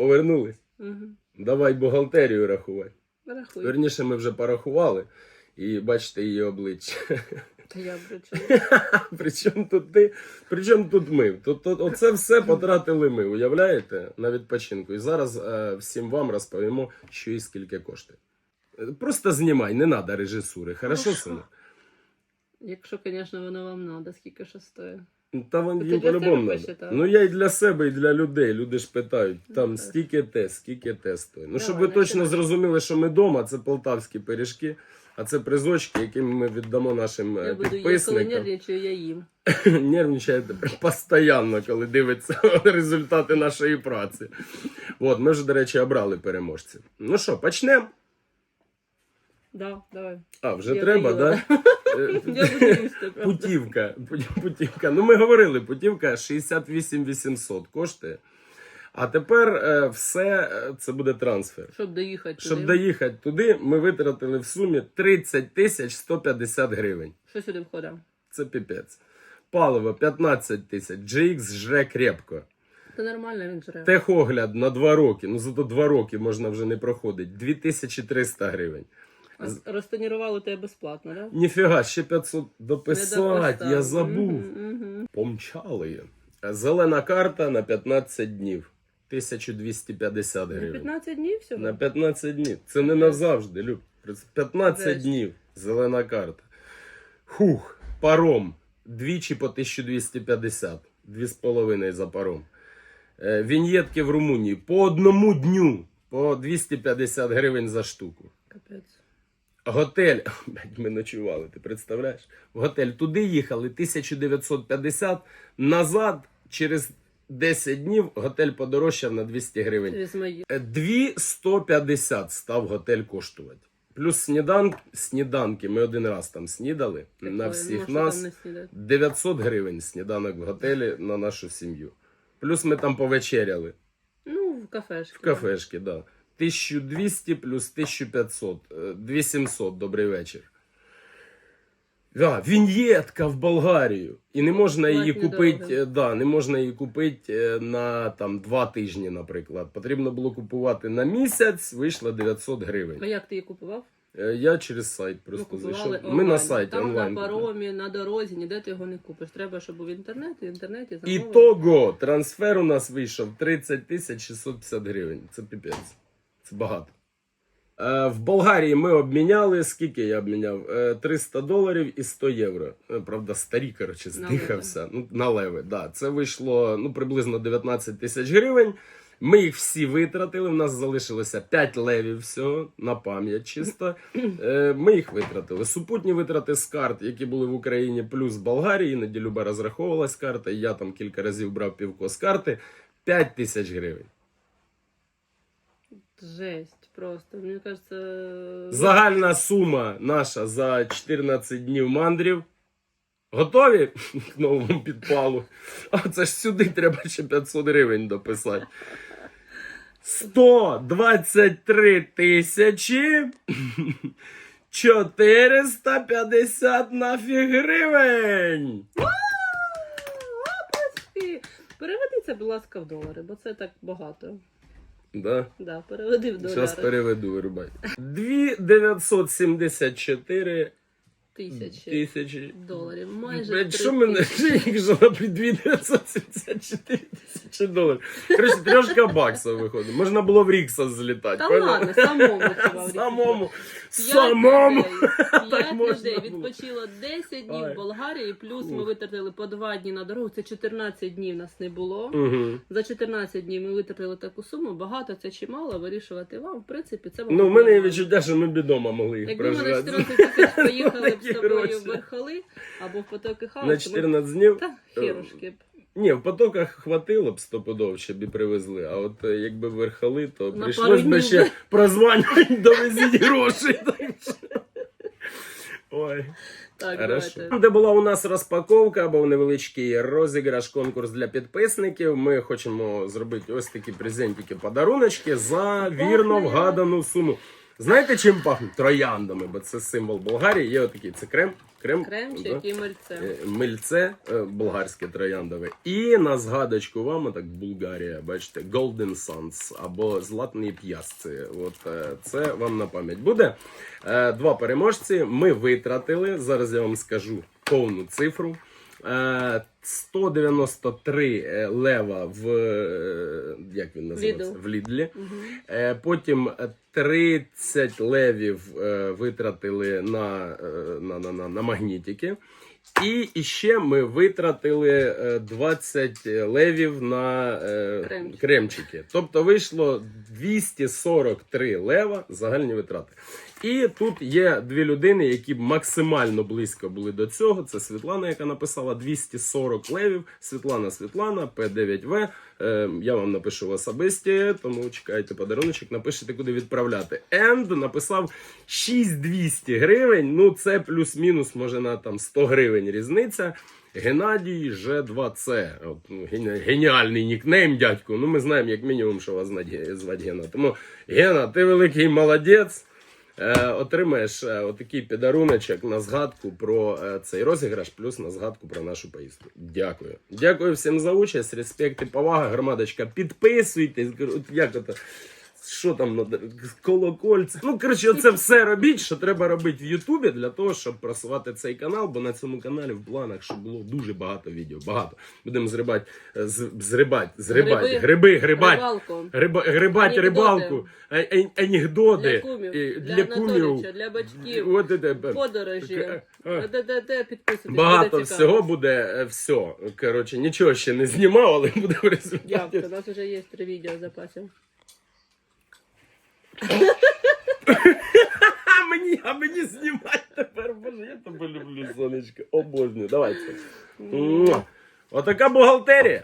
Повернулись. Угу. Давай бухгалтерію рахувати. Рахуй. Верніше, ми вже порахували і бачите її обличчя. Та я бричу. Причому тут ти, причому тут ми? Тут, тут, оце все потратили ми, уявляєте, на відпочинку. І зараз е, всім вам розповімо, що і скільки коштує. Просто знімай, не треба режисури, хорошо, Хорошо. синок? Якщо, звісно, воно вам треба, скільки що стоїть. Та вон їм по-любому надо. Ну я і для себе, і для людей. Люди ж питають, там Ну, стільки те, скільки те стоїть. Ну, щоб ви Давай, точно починай. зрозуміли, що ми вдома, це полтавські пиріжки, а це призочки, які ми віддамо нашим е, Я буду, я коли підписникам. нервничаю, я їм. Нервничаєте постійно, коли дивиться результати нашої праці. От, ми вже, до речі, обрали переможців. Ну що, почнемо? Да, давай. А, вже Я треба, доїла. так? Да? Правда. Путівка. Путівка. Ну, ми говорили, путівка 68 800 коштує. А тепер е, все е, це буде трансфер. Щоб доїхати Щоб туди. доїхати туди, ми витратили в сумі 30 тисяч 150 гривень. Що сюди входить? Це піпець. Паливо 15 тисяч. GX жре крепко. Це нормально, він жре. Техогляд на 2 роки. Ну зато 2 роки можна вже не проходить. 2300 гривень. Розтонірували тебе безплатно, так? Да? Ніфіга, ще 500 дописати, я забув. Угу. Помчали. Зелена карта на 15 днів. 1250 На гривень. 15 днів всього? На 15 днів. Це не назавжди, Люб. 15 Жесть. днів. Зелена карта. Хух, паром. Двічі по 1250. Дві з половиною за паром. Е, Віньєтки в Румунії по одному дню. По 250 гривень за штуку. Готель, блядь, ми ночували, ти представляєш? В готель туди їхали 1950, назад через 10 днів готель подорожчав на 200 гривень. Через мої. Е, 2150 став готель коштувати. Плюс снідан... сніданки, ми один раз там снідали на всіх нас. там 900 гривень сніданок в готелі на нашу сім'ю. Плюс ми там повечеряли. Ну, в кафешки. В кафешки, да. 1200 плюс 1500. е, 2700, добрий вечір. Да, віньєтка в Болгарію. І не можна її Платні купити, дороги. е, да, не можна її купити е, на там, два тижні, наприклад. Потрібно було купувати на місяць, вийшло 900 гривень. А як ти її купував? Е, Я через сайт просто купували зайшов. онлайн. Ми на сайті Там онлайн. на купили. паромі, на дорозі, ніде ти його не купиш. Треба, щоб був інтернет, в інтернеті замовили. Ітого, трансфер у нас вийшов 30 тисяч 650 гривень. Це піпець. Це багато. Е, в Болгарії ми обміняли. Скільки я обміняв? Е, 300 доларів і 100 євро. Е, правда, старі, коротше, На здихався. Ну, на леви. Да. Це вийшло ну, приблизно 19 тисяч гривень. Ми їх всі витратили. У нас залишилося 5 левів всього на пам'ять чисто. Е, Ми їх витратили. Супутні витрати з карт, які були в Україні, плюс Болгарії. Іноді Люба розраховувалась карта. і Я там кілька разів брав півко з карти. 5 тисяч гривень. Жесть просто. Мені кажется... Загальна сума наша за 14 днів мандрів. Готові к новому підпалу? А це ж сюди треба ще 500 гривень дописати. 123 тисячі 450 нафіг гривень. Це, будь ласка, в долари, бо це так багато. Да. Да, переведи в долари. Зараз переведу, вирубай. 2974 Тисячі тисячі. доларів. Майже Блядь, що мене тисячі. їх жила при 2974 тисячі доларів? Короче, трьошка баксів виходить. Можна було в Рікса злітати. Та понял? ладно, самому в Самому. П'ять Самому. П'ять людей відпочило 10 днів в Болгарії, плюс ми витратили по 2 дні на дорогу. Це 14 днів нас не було. За 14 днів ми витратили таку суму. Багато це чи мало вирішувати вам. В принципі, це вам Ну, в мене є відчуття, що ми б вдома могли їх Якби ми на проживати. 14 тисяч поїхали б з тобою в Верхоли або в потоки На хаосу, б- 14 днів. та хірушки б. Ні, в потоках хватило б стопудов, щоб і привезли. А от е, якби верхали, то На прийшлось пару би днів ще прозванювати довезіть гроші. Так що- Ой. Так, Хорошо. давайте. Де була у нас розпаковка, був невеличкий розіграш, конкурс для підписників. Ми хочемо зробити ось такі презентики, подаруночки за вірно вгадану суму. Знаєте, чим пахнуть? Трояндами, бо це символ Болгарії. Є отакий, це крем. Крем, Кремчик да. і мальце. Е, Мильце е, болгарське трояндове. І на згадочку вам, отак Булгарія, бачите, Golden Suns або Златні п'ясці. От е, це вам на пам'ять буде. Два переможці ми витратили. Зараз я вам скажу повну цифру. Е, 193 е, лева в е, як він називається? Lidl. В Лідлі. Е, Потім е, 30 левів е, витратили на, е, на, на, на, на магнітики. І ще ми витратили е, 20 левів на е, Кремчики. кремчики. Тобто вийшло 243 лева загальні витрати. І тут є дві людини, які максимально близько були до цього. Це Світлана, яка написала 240 левів. Світлана Світлана, П9В. Е, я вам напишу в особисті, тому чекайте подаруночок, напишите, куди відправляти. Енд написав 6200 гривень. Ну, це плюс-мінус, може на там 100 гривень різниця. Геннадій Ж2С. От, ну, геніальний нікнейм, дядьку. Ну, ми знаємо, як мінімум, що вас звати Гена. Тому Гена, ти великий молодець. Е, отримаєш е, отакий підаруночок на згадку про е, цей розіграш, плюс на згадку про нашу поїздку. Дякую. Дякую всім за участь, респект і повага. Громадочка, підписуйтесь. Як ото, що там надо? колокольці. Ну, коротше, це все робіть, що треба робити в Ютубі для того, щоб просувати цей канал, бо на цьому каналі в планах, щоб було дуже багато відео. Багато. Будемо зрибати, е, зрибати, зрибати, Гриби. грибати. Грибать рибалку, анекдоти, Для кумів, для, для кумів. Для батьків, От, подорожі. Е, е. Багато всього буде е, все. Коротше, нічого ще не знімав, але буде в результаті. Дякую, у нас вже є три відео запасі. А мені, а мені знімати тепер, боже, я тебе люблю, сонечко. Обожнюю. Давайте. Отака бухгалтерія.